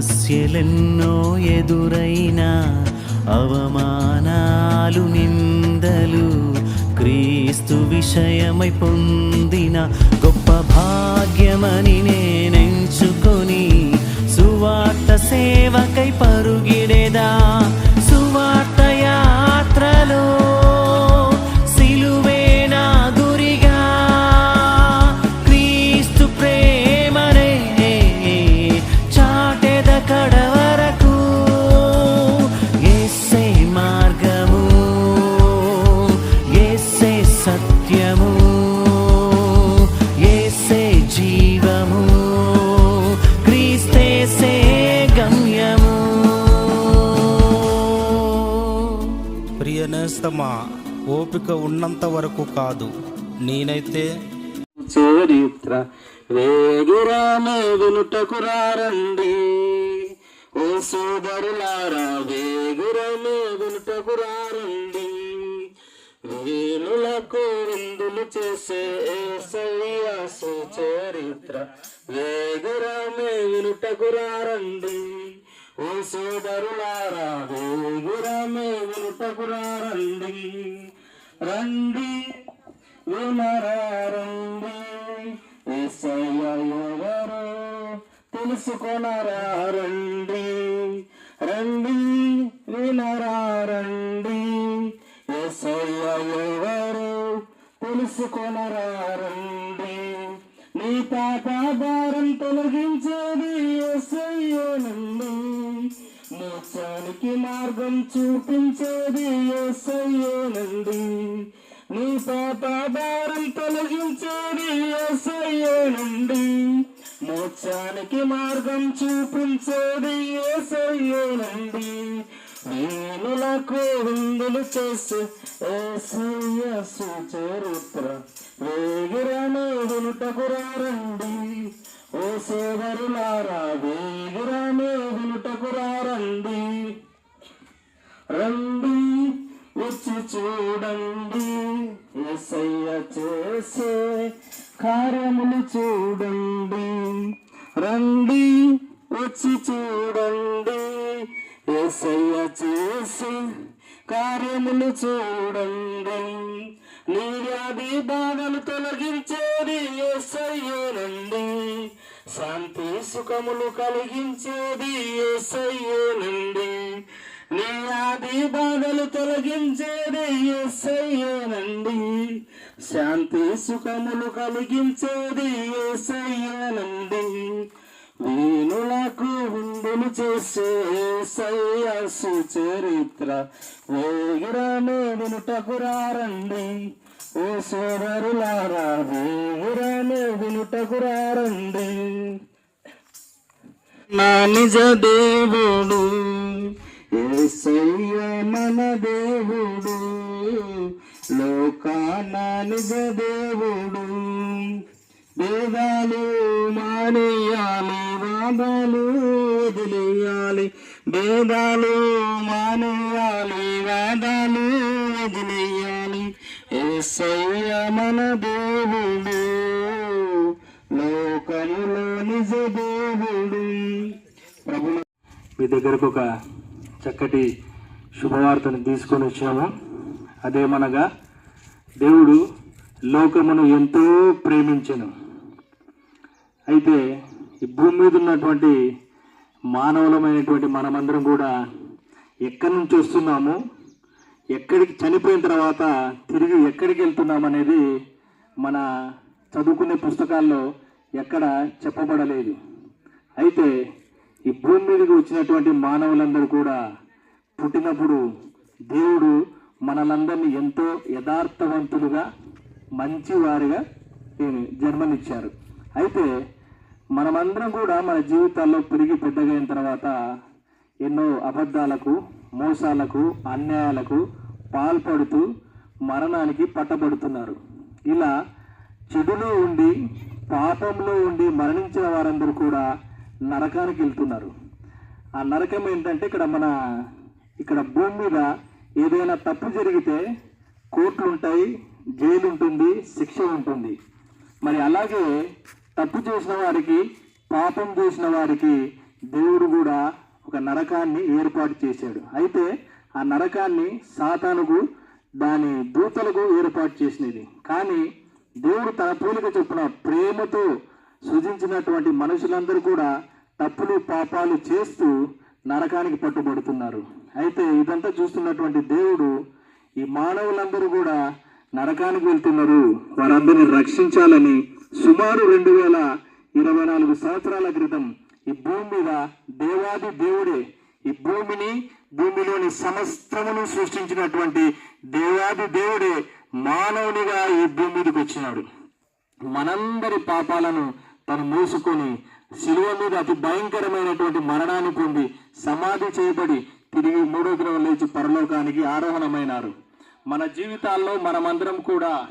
సమస్యలెన్నో ఎదురైనా అవమానాలు నిందలు క్రీస్తు విషయమై పొందిన చేస్తామా ఓపిక ఉన్నంత వరకు కాదు. నేనైతే చరిత్ర వేగిరామే వినుటకు రారండి. ఓ సోదరులారా వేగురమే వినుటకు రారండి. వేలులకు విందులు చేసే ఏసయ్య సుచరిత్ర వేగురమే వినుటకు రారండి. ఓ సోదరులారా వేగురమే వినుటకు రారండి రండి వినరండి ఎవరు తెలుసుకొనరండి రండి వినరండి ఎవరు తెలుసుకొనరండి నీ పాపాభారం తొలగించేది ఏసయ్యనండి మోక్షానికి మార్గం చూపించేది ఏసయ్యనండి నీ పాప భారం తొలగించేది ఏసయ్యేనండి మోక్షానికి మార్గం చూపించేది ఏసయ్యేనండి వేణులకు విందులు చేసి ఏసయ్య సుచరిత్ర వేగిరనే వినుటకు రారండి. ఓ సోదరులారా వేగిరనే వినుటకు రారండి. రండి వచ్చి చూడండి. ఎసయ్య చేసే కార్యములు చూడండి. రండి వచ్చి చూడండి. ఎసయ్య చేసే కార్యములు చూడండి. నీ వ్యాధి బాధలు తొలగించేది ఎసయ్యేనండి శాంతి సుఖములు కలిగించేది ఎసయ్యేనండి నీ ఆది బాధలు తొలగించేది ఎస్ఐయేనండి శాంతి సుఖములు కలిగించేది ఎస్ఐయేనండి వీణులకు విందులు చేసే ఏసయ్య సుచరిత్ర వేగిరానే వినుటకు రారండి ఓ సోదరులారా వేగిరానే వినుటకు రారండి నా నిజ దేవుడు ఏసయ్య మన దేవుడు. లోకాన నిజ దేవుడు. భేదాలు మానేయాలి. బాధలు వదిలేయాలి భేదాలు మానేయాలి వాదాలు వదిలేయాలి. ఏసయ్య మన దేవుడు లోకములో నిజ దేవుడు. ప్రభు మీ దగ్గరకు ఒక చక్కటి శుభవార్తను తీసుకొని వచ్చాము. అదేమనగా దేవుడు లోకమును ఎంతో ప్రేమించను. అయితే ఈ భూమి మీద ఉన్నటువంటి మానవులమైనటువంటి మనమందరం కూడా ఎక్కడి నుంచి వస్తున్నాము? ఎక్కడికి చనిపోయిన తర్వాత తిరిగి ఎక్కడికి వెళ్తున్నాం అనేది మన చదువుకునే పుస్తకాల్లో ఎక్కడ చెప్పబడలేదు. అయితే ఈ భూమి మీదకి వచ్చినటువంటి మానవులందరూ కూడా పుట్టినప్పుడు దేవుడు మనలందరినీ ఎంతో యథార్థవంతులుగా మంచివారిగా జన్మనిచ్చారు. అయితే మనమందరం కూడా మన జీవితాల్లో పెరిగి పెద్దగైన తర్వాత ఎన్నో అబద్ధాలకు మోసాలకు అన్యాయాలకు పాల్పడుతూ మరణానికి పట్టబడుతున్నారు. ఇలా చెడులో ఉండి పాపంలో ఉండి మరణించిన వారందరూ కూడా నరకానికి వెళ్తున్నారు. ఆ నరకం ఏంటంటే ఇక్కడ మన ఇక్కడ భూమి మీద ఏదైనా తప్పు జరిగితే కోర్టులు ఉంటాయి జైలు ఉంటుంది శిక్ష ఉంటుంది. మరి అలాగే తప్పు చేసిన వారికి పాపం చేసిన వారికి దేవుడు కూడా ఒక నరకాన్ని ఏర్పాటు చేశాడు. అయితే ఆ నరకాన్ని సాతానుకు దాని దూతలకు ఏర్పాటు చేసినది. కానీ దేవుడు తన పోలిక చొప్పున ప్రేమతో సృజించినటువంటి మనుషులందరూ కూడా తప్పులు పాపాలు చేస్తూ నరకానికి పట్టుబడుతున్నారు. అయితే ఇదంతా చూస్తున్నటువంటి దేవుడు ఈ మానవులందరూ కూడా నరకానికి వెళ్తున్నారు. వారందరిని రక్షించాలని సుమారు రెండు వేల ఇరవై నాలుగు సంవత్సరాల క్రితం ఈ భూమి మీద దేవాది దేవుడే ఈ భూమిని భూమిలోని సమస్తమును సృష్టించినటువంటి దేవాది దేవుడే మానవునిగా ఈ భూమి మీదకి వచ్చినాడు. మనందరి పాపాలను తను మూసుకొని శిలువ మీద అతి భయంకరమైనటువంటి మరణాన్ని పొంది సమాధి చేయబడి తిరిగి మూడో గ్రహం లేచి పరలోకానికి ఆరోహణమైనారు. మన జీవితాల్లో మనమందరం కూడా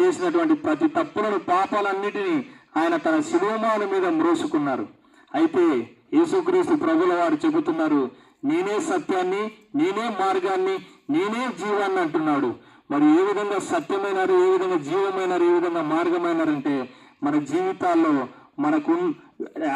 చేసినటువంటి ప్రతి తప్పులను పాపాలన్నిటినీ ఆయన తన శిరోమాల మీద మ్రోసుకున్నారు. అయితే యేసుక్రీస్తు ప్రభుల వారు చెబుతున్నారు నేనే సత్యాన్ని నేనే మార్గాన్ని నేనే జీవాన్ని అంటున్నాడు. మరి ఏ విధంగా సత్యమైనారు ఏ విధంగా జీవమైనారు ఏ విధంగా మార్గమైనారంటే మన జీవితాల్లో మనకు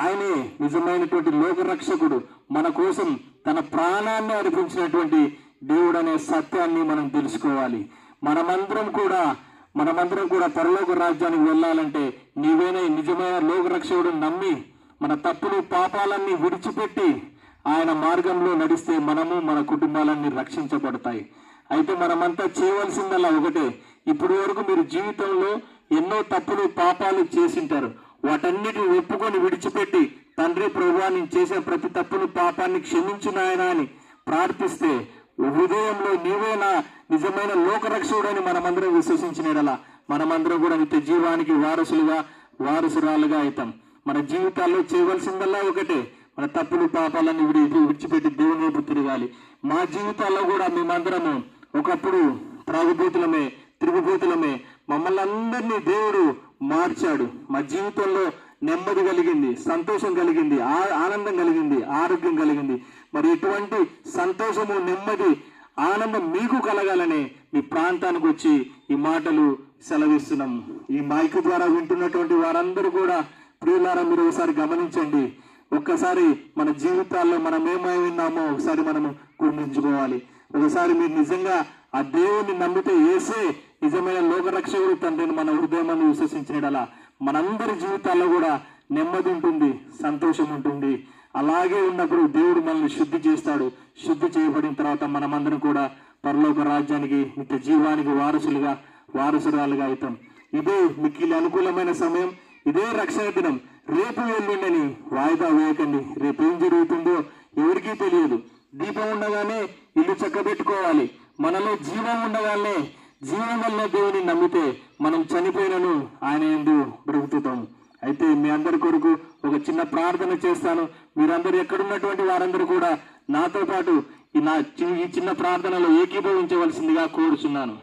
ఆయనే నిజమైనటువంటి లోకరక్షకుడు. మన కోసం తన ప్రాణాన్ని అర్పించినటువంటి దేవుడు అనే సత్యాన్ని మనం తెలుసుకోవాలి. మనమందరం కూడా మనమందరం కూడా పరలోక రాజ్యానికి వెళ్ళాలంటే నీవేనే నిజమైన లోకరక్షకుడు నమ్మి మన తప్పులు పాపాలన్నీ విడిచిపెట్టి ఆయన మార్గంలో నడిస్తే మనము మన కుటుంబాలన్నీ రక్షించబడతాయి. అయితే మనమంతా చేయవలసిందల్లా ఒకటే. ఇప్పటి వరకు మీరు జీవితంలో ఎన్నో తప్పులు పాపాలు చేసింటారు. వాటన్నిటిని ఒప్పుకొని విడిచిపెట్టి తండ్రి ప్రభువా నేను చేసే ప్రతి తప్పును పాపాన్ని క్షమించు నాయనా అని ప్రార్థిస్తే హృదయంలో నీవే నా నిజమైన లోకరక్షకుడని మనమందరం విశ్వసించినలా మనమందరం కూడా నిత్య జీవానికి వారసులుగా వారసురాలుగా అవుతాం. మన జీవితాల్లో చేయవలసిందల్లా ఒకటే. మన తప్పులు పాపాలన్నీ విడి విడిచిపెట్టి దేవుని వైపు తిరగాలి. మా జీవితాల్లో కూడా మేమందరము ఒకప్పుడు త్రాగుబోతులమే తిరుగుబోతులమే. మమ్మల్ని అందరినీ దేవుడు మార్చాడు. మా జీవితంలో నెమ్మది కలిగింది సంతోషం కలిగింది ఆనందం కలిగింది ఆరోగ్యం కలిగింది. మరి ఇటువంటి సంతోషము నెమ్మది ఆనందం మీకు కలగాలని మీ ప్రాంతానికి వచ్చి ఈ మాటలు సెలవిస్తున్నాం. ఈ మైక్ ద్వారా వింటున్నటువంటి వారందరూ కూడా ప్రియులారా మీరు ఒకసారి గమనించండి. ఒక్కసారి మన జీవితాల్లో మనం ఏమై ఉన్నామో ఒకసారి మనము గుర్తించుకోవాలి. ఒకసారి మీరు నిజంగా ఆ దేవుని నమ్మితే ఏసే నిజమైన లోకరక్షకుడు తండ్రిని మన హృదయం విశ్వసించినడలా. మనందరి జీవితాల్లో కూడా నెమ్మది ఉంటుంది సంతోషం ఉంటుంది. అలాగే ఉన్నప్పుడు దేవుడు మనల్ని శుద్ధి చేస్తాడు. శుద్ధి చేయబడిన తర్వాత మనమందరం కూడా పరలోక రాజ్యానికి నిత్య జీవానికి వారసులుగా వారసురాలుగా అవుతాం. ఇదే మిక్కిలి అనుకూలమైన సమయం. ఇదే రక్షణ దినం. రేపు ఎల్లుండని వాయిదా వేయకండి. రేపు ఏం జరుగుతుందో ఎవరికీ తెలియదు. దీపం ఉండగానే ఇల్లు చక్కబెట్టుకోవాలి. మనలో జీవం ఉండగానే జీవం వల్ల దేవుని నమ్మితే మనం చనిపోయినను ఆయన ఎందు బ్రతుకుతాము అయితే మీ అందరి కొరకు ఒక చిన్న ప్రార్థన చేస్తాను. మీరందరూ ఎక్కడున్నటువంటి వారందరూ కూడా నాతో పాటు ఈ నా చి- ఈ చిన్న ప్రార్థనలో ఏకీభవించవలసిందిగా కోరుచున్నాను.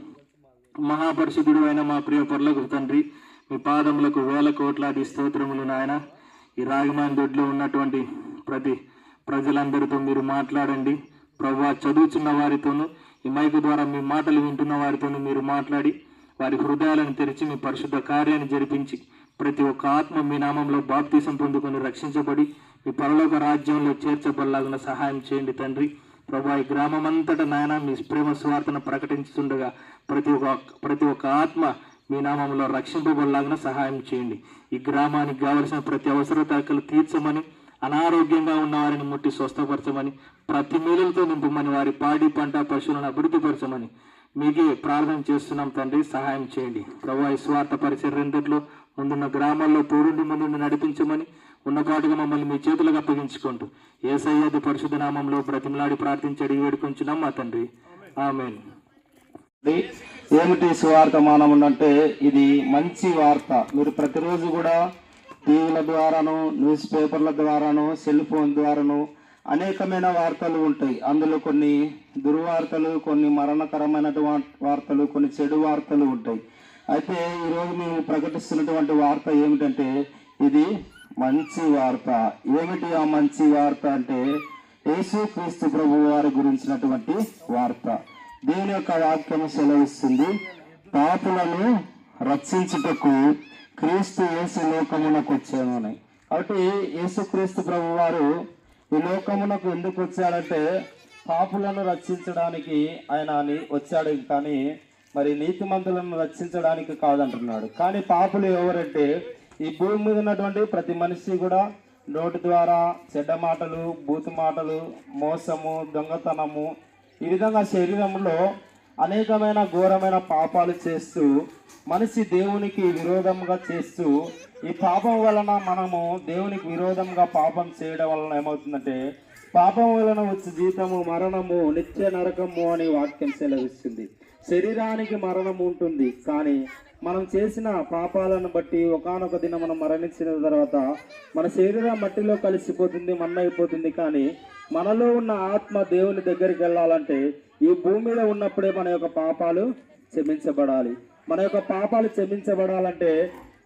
మహాపరిశుద్ధుడు అయిన మా ప్రియ పర్లకు తండ్రి మీ పాదములకు వేల కోట్లాది స్తోత్రములు నాయన. ఈ రాగమాన్ దొడ్లో ఉన్నటువంటి ప్రతి ప్రజలందరితో మీరు మాట్లాడండి. ప్రభు చదువుతున్న వారితోనూ ఈ మైకు ద్వారా మీ మాటలు వింటున్న వారితోనూ మీరు మాట్లాడి వారి హృదయాలను తెరిచి మీ పరిశుద్ధ కార్యాన్ని జరిపించి ప్రతి ఒక్క ఆత్మ మీ నామంలో బాప్తీసం పొందుకొని రక్షించబడి మీ పరలోక రాజ్యంలో చేర్చబడలాగిన సహాయం చేయండి తండ్రి. ప్రభా ఈ గ్రామం నాయన మీ ప్రేమ స్వార్థను ప్రకటించుతుండగా ప్రతి ఒక్క ప్రతి ఒక్క ఆత్మ మీ నామంలో రక్షింపబడలాగిన సహాయం చేయండి. ఈ గ్రామానికి కావలసిన ప్రతి అవసరతలు తీర్చమని అనారోగ్యంగా ఉన్న వారిని ముట్టి స్వస్థపరచమని ప్రతి మేలులతో నింపమని వారి పాడి పంట పశువులను అభివృద్ధిపరచమని మీకే ప్రార్థన చేస్తున్నాం తండ్రి. సహాయం చేయండి. ప్రభా ఈ స్వార్థ పరిచర్యంతట్లో ముందున్న గ్రామాల్లో తోడుండి ముందుండి నడిపించమని ఉన్నపాటుగా మమ్మల్ని మీ చేతులకు అప్పగించుకుంటూ ఏసయ్యది పరిశుద్ధ నామంలో బ్రతిమలాడి ప్రార్థించి అడిగి వేడుకొంచున్నాం మా తండ్రి ఆమెన్ ఏమిటి సువార్త మానవం అంటే? ఇది మంచి వార్త. మీరు ప్రతిరోజు కూడా టీవీల ద్వారాను న్యూస్ పేపర్ల ద్వారాను సెల్ ఫోన్ ద్వారాను అనేకమైన వార్తలు ఉంటాయి. అందులో కొన్ని దుర్వార్తలు కొన్ని మరణకరమైనటువంటి వార్తలు కొన్ని చెడు వార్తలు ఉంటాయి. అయితే ఈరోజు మేము ప్రకటిస్తున్నటువంటి వార్త ఏమిటంటే ఇది మంచి వార్త. ఏమిటి ఆ మంచి వార్త అంటే యేసు క్రీస్తు ప్రభు వారి గురించినటువంటి వార్త. దేవుని యొక్క వాక్యం సెలవిస్తుంది పాపులను రక్షించుటకు క్రీస్తు యేసు లోకమునకు వచ్చాను అని. కాబట్టి యేసుక్రీస్తు ప్రభు వారు ఈ లోకమునకు ఎందుకు వచ్చాడంటే పాపులను రక్షించడానికి ఆయన వచ్చాడు కానీ మరి నీతిమంతులను రక్షించడానికి కాదంటున్నాడు. కానీ పాపులు ఎవరంటే ఈ భూమి మీద ఉన్నటువంటి ప్రతి మనిషి కూడా నోటి ద్వారా చెడ్డ మాటలు బూతు మాటలు మోసము దొంగతనము ఈ విధంగా శరీరంలో అనేకమైన ఘోరమైన పాపాలు చేస్తూ మనిషి దేవునికి విరోధంగా చేస్తూ ఈ పాపం వలన మనము దేవునికి విరోధంగా పాపం చేయడం వలన ఏమవుతుందంటే పాపం వలన వచ్చే జీతము మరణము నిత్య నరకము అని వాక్యం సెలవిస్తుంది. శరీరానికి మరణం ఉంటుంది కానీ మనం చేసిన పాపాలను బట్టి ఒకానొక దిన మనం మరణించిన తర్వాత మన శరీరం మట్టిలో కలిసిపోతుంది మన్నైపోతుంది. కానీ మనలో ఉన్న ఆత్మ దేవుని దగ్గరికి వెళ్ళాలంటే ఈ భూమి మీద ఉన్నప్పుడే మన యొక్క పాపాలు క్షమించబడాలి. మన యొక్క పాపాలు క్షమించబడాలంటే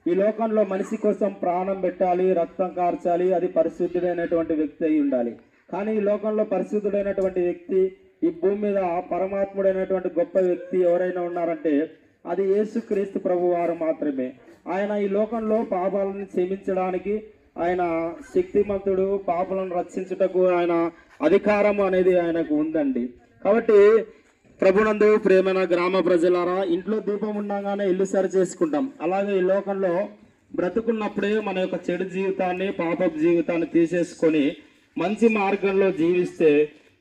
ఈ లోకంలో మనిషి కోసం ప్రాణం పెట్టాలి రక్తం కార్చాలి అది పరిశుద్ధుడైనటువంటి వ్యక్తి అయి ఉండాలి. కానీ ఈ లోకంలో పరిశుద్ధుడైనటువంటి వ్యక్తి ఈ భూమి మీద పరమాత్ముడైనటువంటి గొప్ప వ్యక్తి ఎవరైనా ఉన్నారంటే అది యేసుక్రీస్తు ప్రభు వారు మాత్రమే. ఆయన ఈ లోకంలో పాపాలను క్షమించడానికి ఆయన శక్తిమంతుడు పాపలను రక్షించుటకు ఆయన అధికారం అనేది ఆయనకు ఉందండి. కాబట్టి ప్రభునందు ప్రేమైన గ్రామ ప్రజలారా ఇంట్లో దీపం ఉండగానే ఇల్లు సరి చేసుకుంటాం. అలాగే ఈ లోకంలో బ్రతుకున్నప్పుడే మన యొక్క చెడు జీవితాన్ని పాపపు జీవితాన్ని తీసేసుకొని మంచి మార్గంలో జీవిస్తే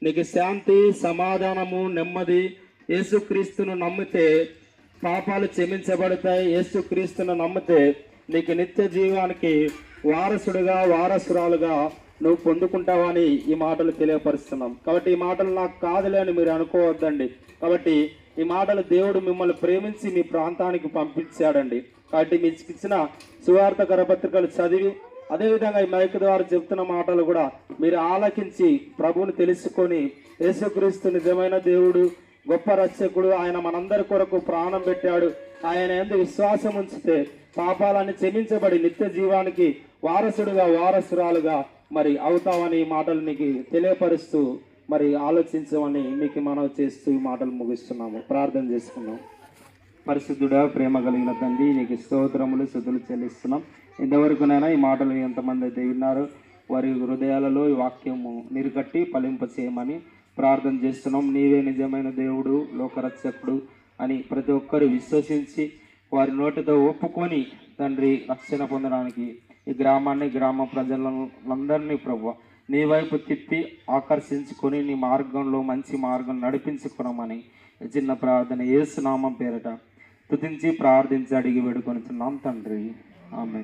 నీకు శాంతి సమాధానము నెమ్మది యేసుక్రీస్తును నమ్మితే పాపాలు క్షమించబడతాయి. యేసుక్రీస్తును నమ్మితే నీకు నిత్య జీవానికి వారసుడుగా వారసురాలుగా నువ్వు పొందుకుంటావని ఈ మాటలు తెలియపరుస్తున్నాం. కాబట్టి ఈ మాటలు నాకు కాదులే అని మీరు అనుకోవద్దండి. కాబట్టి ఈ మాటలు దేవుడు మిమ్మల్ని ప్రేమించి మీ ప్రాంతానికి పంపించాడండి. కాబట్టి మీకు ఇచ్చిన సువార్త కరపత్రికలు చదివి అదేవిధంగా ఈ మైక్ ద్వారా చెప్తున్న మాటలు కూడా మీరు ఆలకించి ప్రభువుని తెలుసుకొని యేసుక్రీస్తు నిజమైన దేవుడు గొప్ప రక్షకుడు ఆయన మనందరి కొరకు ప్రాణం పెట్టాడు. ఆయన ఎందు విశ్వాసం ఉంచితే పాపాలన్నీ క్షమించబడి నిత్య జీవానికి వారసుడుగా వారసురాలుగా మరి అవుతావని ఈ మాటలు మీకు తెలియపరుస్తూ మరి ఆలోచించమని మీకు మనవి చేస్తూ ఈ మాటలు ముగిస్తున్నాము. ప్రార్థన చేసుకున్నాం పరిశుద్ధుడా ప్రేమ కలిగిన తండ్రి నీకు స్తోత్రములు శుద్ధులు చెల్లిస్తున్నాం. ఇంతవరకునైనా ఈ మాటలు ఎంతమంది అయితే విన్నారో వారి హృదయాలలో ఈ వాక్యము నిరుకట్టి ఫలింప చేయమని ప్రార్థన చేస్తున్నాం. నీవే నిజమైన దేవుడు లోకరక్షకుడు అని ప్రతి ఒక్కరు విశ్వసించి వారి నోటితో ఒప్పుకొని తండ్రి రక్షణ పొందడానికి ఈ గ్రామాన్ని గ్రామ ప్రజలను అందరినీ ప్రభు నీ వైపు తిప్పి ఆకర్షించుకొని నీ మార్గంలో మంచి మార్గం నడిపించుకున్నామని చిన్న ప్రార్థన ఏసునామం పేరట. తుతించి ప్రార్థించి అడిగి వేడుకొనిచున్నాం తండ్రి. ఆమె